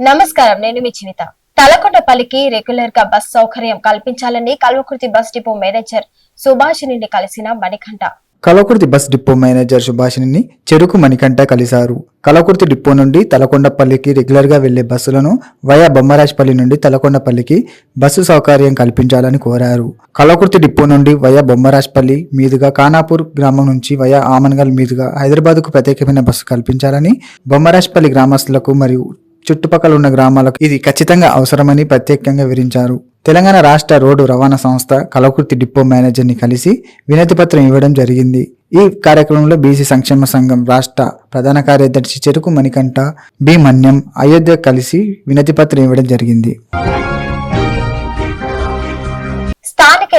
నమస్కారం నేను మీ చివిత తలకొండపల్లికి రెగ్యులర్గా బస్ సౌకర్యం కల్పించాలని కల్వకుర్తి బస్ డిపో మేనేజర్ సుభాషిణిని కలిసిన Manikanta. Kalwakurthy bus depot manager సుభాషిణిని Cheruku Manikanta కలిశారు. కలకుర్తి డిపో నుండి తలకొండపల్లికి రెగ్యులర్గా వెళ్ళే బస్సులను వయా బొమ్మరాజ్పల్లి నుండి తలకొండపల్లికి బస్సు సౌకర్యం కల్పించాలని కోరారు. కలకుర్తి డిపో నుండి వయా బొమ్మరాజ్పల్లి మీదుగా ఖానాపూర్ గ్రామం నుంచి వయా ఆమన్గల్ మీదుగా హైదరాబాద్కు ప్రత్యేకమైన బస్సు కల్పించాలని బొమ్మరాజ్పల్లి గ్రామస్తులకు మరియు చుట్టుపక్కల ఉన్న గ్రామాలకు ఇది ఖచ్చితంగా అవసరమని ప్రత్యేకంగా వివరించారు. తెలంగాణ రాష్ట్ర రోడ్డు రవాణా సంస్థ కలకుర్తి డిపో మేనేజర్ని కలిసి వినతిపత్రం ఇవ్వడం జరిగింది. ఈ కార్యక్రమంలో బీసీ సంక్షేమ సంఘం రాష్ట్ర ప్రధాన కార్యదర్శి చెరుకు మణికంఠ బి మన్యం అయోధ్య కలిసి వినతిపత్రం ఇవ్వడం జరిగింది.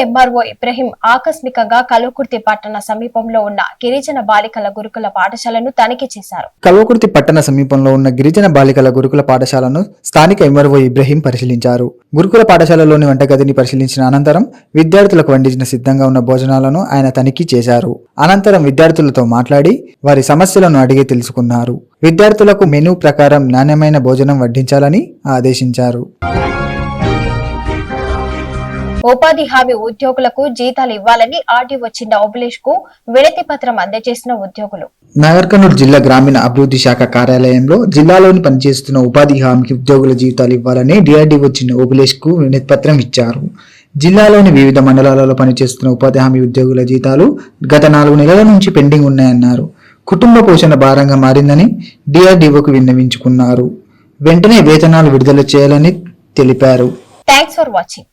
ఎంఆర్ఓ ఇబ్రహీం ఆకస్మికంగా కల్వకుర్తి పట్టణ సమీపంలో ఉన్న గిరిజన బాలికల గురుకుల పాఠశాలను తనిఖీ చేశారు. కల్వకుర్తి పట్టణ సమీపంలో ఉన్న గిరిజన బాలికల గురుకుల పాఠశాలను స్థానిక ఎంఆర్ఓ ఇబ్రహీం పరిశీలించారు. గురుకుల పాఠశాలలోని వంటగదిని పరిశీలించిన అనంతరం విద్యార్థులకు వండించిన సిద్ధంగా ఉన్న భోజనాలను ఆయన తనిఖీ చేశారు. అనంతరం విద్యార్థులతో మాట్లాడి వారి సమస్యలను అడిగి తెలుసుకున్నారు. విద్యార్థులకు మెనూ ప్రకారం నాణ్యమైన భోజనం వడ్డించాలని ఆదేశించారు. ఉపాధి హామీ ఉద్యోగులకు జీతాలు ఇవ్వాలని ఆర్డీఓ చిన్న ఓబులేష్కు వినతి పత్రం అందజేసిన ఉద్యోగులు. నాగర్కర్నూలు జిల్లా గ్రామీణ అభివృద్ధి శాఖ కార్యాలయంలో జిల్లాలోని పనిచేస్తున్న ఉపాధి హామీ ఉద్యోగుల జీతాలు ఇవ్వాలని డిఆర్డీఓ చిన్న ఓబులేష్కు వినతిపత్రం ఇచ్చారు. జిల్లాలోని వివిధ మండలాలలో పనిచేస్తున్న ఉపాధి హామీ ఉద్యోగుల జీతాలు గత నాలుగు నెలల నుంచి పెండింగ్ ఉన్నాయన్నారు. కుటుంబ పోషణ భారంగా మారిందని డిఆర్డీఓకు విన్నవించుకున్నారు. వెంటనే వేతనాలు విడుదల చేయాలని తెలిపారు. Thanks for watching